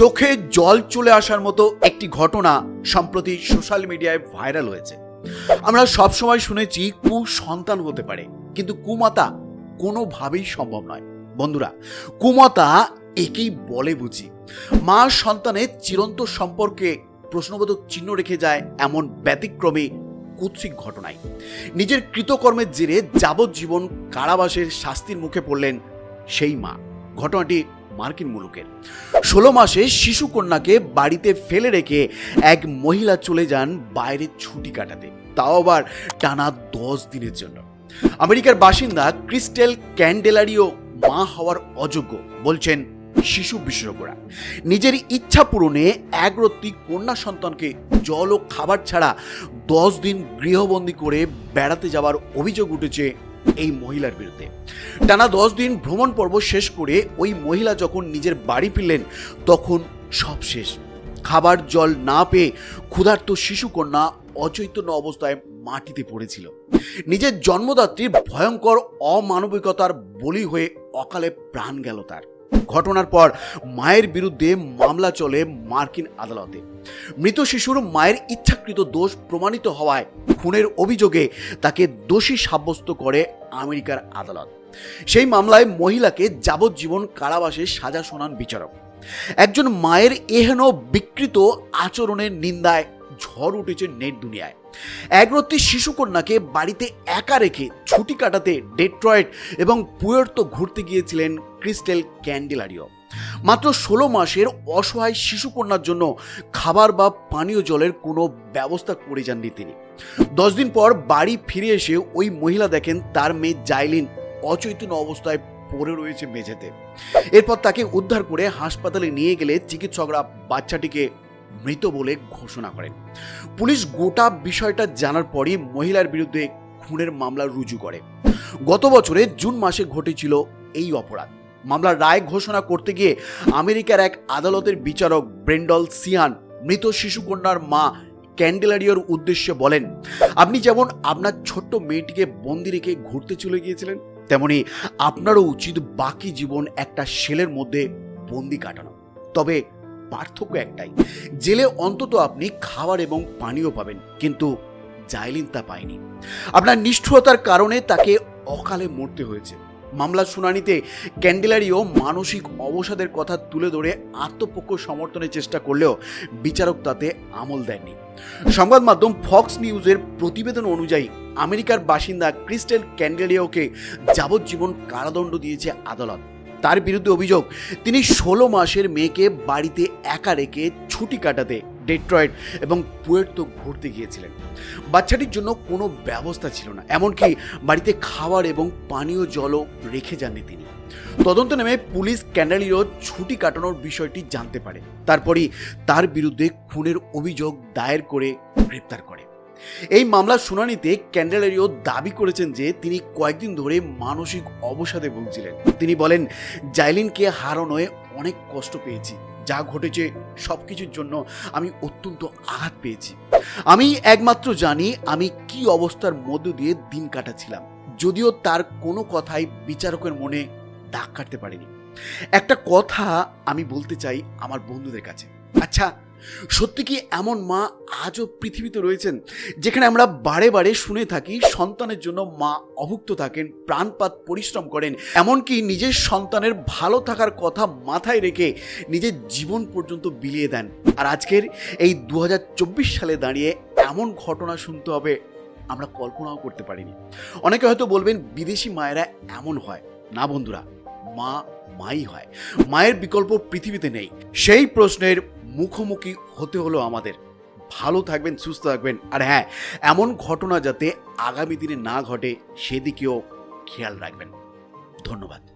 চোখে জল চলে আসার মতো একটি ঘটনা সম্প্রতি সোশ্যাল মিডিয়ায় ভাইরাল হয়েছে। আমরা সবসময় শুনেছি কু সন্তান হতে পারে, কিন্তু কুমাতা কোনোভাবেই সম্ভব নয়। বন্ধুরা, কুমাতা একেই বলে বুঝি। মা সন্তানের চিরন্ত সম্পর্কে প্রশ্নবোধক চিহ্ন রেখে যায় এমন ব্যতিক্রমী, কুৎসিক ঘটনায়। নিজের কৃতকর্মের জেরে যাবজ্জীবন কারাবাসের শাস্তির মুখে পড়লেন সেই মা। ঘটনাটি মার্কিন মুলুকের। ষোলো মাসে শিশু কন্যাকে বাড়িতে ফেলে রেখে এক মহিলা চলে যান বাইরে ছুটি কাটাতে। তাও আবার টানা দশ দিনের জন্য। আমেরিকার বাসিন্দা ক্রিস্টেল ক্যান্ডেলারিও মা হওয়ার অযোগ্য বলছেন শিশু বিশেষজ্ঞরা। নিজের ইচ্ছা পূরণে একরত্তি কন্যা সন্তানকে জল ও খাবার ছাড়া দশ দিন গৃহবন্দী করে বেড়াতে যাওয়ার অভিযোগ উঠেছে এই মহিলার বিরুদ্ধে। টানা দশ দিন ভ্রমণ পর্ব শেষ করে ওই মহিলা যখন নিজের বাড়ি ফিরলেন, তখন সব শেষ। খাবার, জল না পেয়ে ক্ষুধার্ত শিশুকন্যা অচৈতন্য অবস্থায় মাটিতে পড়েছিল। নিজের জন্মদাত্রীর ভয়ঙ্কর অমানবিকতার বলি হয়ে অকালে প্রাণ গেল তার। ঘটনার পর মায়ের বিরুদ্ধে মামলা চলে মার্কিন আদালতে। মৃত শিশুর মায়ের ইচ্ছাকৃত দোষ প্রমাণিত হওয়ায় খুনের অভিযোগে তাকে দোষী সাব্যস্ত করে আমেরিকার আদালত। সেই মামলায় মহিলাকে যাবজ্জীবন কারাবাসে সাজা শোনান বিচারক। একজন মায়ের এহেন বিকৃত আচরণের নিন্দায় ঝড় উঠেছে নেট দুনিয়ায়। একরত্তি শিশুকন্যাকে বাড়িতে একা রেখে ছুটি কাটাতে ডেট্রয়েট এবং পুয়ের্তো ঘুরতে গিয়েছিলেন ক্রিস্টেল ক্যান্ডেলারিও। মাত্র ষোলো মাসের অসহায় শিশুকন্যার জন্য খাবার বা পানীয় জলের কোনো ব্যবস্থা করে যাননি তিনি। দশ দিন পর বাড়ি ফিরে এসে ওই মহিলা দেখেন তার মেয়ে জাইলিন অচৈতন্য অবস্থায় পড়ে রয়েছে মেঝেতে। এরপর তাকে উদ্ধার করে হাসপাতালে নিয়ে গেলে চিকিৎসকরা বাচ্চাটিকে মৃত বলে ঘোষণা করেন পুলিশ গোটা বিষয়টা জানার পরই মহিলার বিরুদ্ধে খুনের মামলা রুজু করে। গত বছরে জুন মাসে ঘটেছিল এই অপরাধ। মামলার রায় ঘোষণা করতে গিয়ে আমেরিকার এক আদালতের বিচারক ব্রেন্ডল সিয়ান মৃত শিশুকন্যার মা ক্যান্ডেলারিওর উদ্দেশ্যে বলেন, আপনি যেমন আপনার ছোট্ট মেয়েটিকে বন্দি রেখে ঘুরতে চলে গিয়েছিলেন, তেমনি আপনারও উচিত বাকি জীবন একটা সেলের মধ্যে বন্দি কাটানো। তবে পার্থক্য একটাই, জেলে অন্তত আপনি খাবার এবং পানীয় পাবেন, কিন্তু জাইলিন তা পায়নি। আপনার নিষ্ঠুরতার কারণে তাকে অকালে মরতে হয়েছে। মামলার শুনানিতে ক্যান্ডেলারিও মানসিক অবসাদের কথা তুলে ধরে আত্মপক্ষ সমর্থনের চেষ্টা করলেও বিচারক তাতে আমল দেননি। সংবাদ মাধ্যম ফক্স নিউজের প্রতিবেদন অনুযায়ী আমেরিকার বাসিন্দা ক্রিস্টেল ক্যান্ডেলিওকে যাবজ্জীবন কারাদণ্ড দিয়েছে আদালত। তার বিরুদ্ধে অভিযোগ, তিনি ষোলো মাসের মেয়েকে বাড়িতে একা রেখে ছুটি কাটাতে ডেট্রয়েড এবং পুয়ের্তো ঘুরতে গিয়েছিলেন। বাচ্চাটির জন্য কোনো ব্যবস্থা ছিল না, এমনকি বাড়িতে খাবার এবং পানীয় জলও রেখে যাননি তিনি। তদন্ত নেমে পুলিশ ক্যান্ডালিরও ছুটি কাটানোর বিষয়টি জানতে পারে। তারপরই তার বিরুদ্ধে খুনের অভিযোগ দায়ের করে গ্রেপ্তার করে। এই মামলার শুনানিতে ক্যান্ডেলারিও দাবি করেছেন যে তিনি কয়েকদিন ধরে মানসিক অবসাদে ভুগছিলেন। তিনি বলেন, জাইলিনকে হারানোয় অনেক কষ্ট পেয়েছি। যা ঘটেছে সব কিছুর জন্য আমি অত্যন্ত আঘাত পেয়েছি। আমি একমাত্র জানি আমি কি অবস্থার মধ্য দিয়ে দিন কাটাচ্ছিলাম। যদিও তার কোনো কথাই বিচারকের মনে দাগ কাটতে পারেনি। একটা কথা আমি বলতে চাই আমার বন্ধুদের কাছে। আচ্ছা সত্যি কি এমন মা আজও পৃথিবীতে রয়েছেন, যেখানে আমরা বারে বারে শুনে থাকি সন্তানের জন্য মা অভুক্ত থাকেন, প্রাণপাত পরিশ্রম করেন, এমনকি নিজের সন্তানের ভালো থাকার কথা মাথায় রেখে নিজের জীবন পর্যন্ত বিলিয়ে দেন। আর আজকের এই দু হাজার চব্বিশ সালে দাঁড়িয়ে এমন ঘটনা শুনতে হবে আমরা কল্পনাও করতে পারিনি। অনেকে হয়তো বলবেন, বিদেশি মায়েরা এমন হয়। না বন্ধুরা, মা মাই হয়। মায়ের বিকল্প পৃথিবীতে নেই। সেই প্রশ্নের মুখোমুখি হতে হলো আমাদের। ভালো থাকবেন, সুস্থ থাকবেন। আর হ্যাঁ এমন ঘটনা যাতে আগামী দিনে না ঘটে, সেদিকেও খেয়াল রাখবেন। ধন্যবাদ।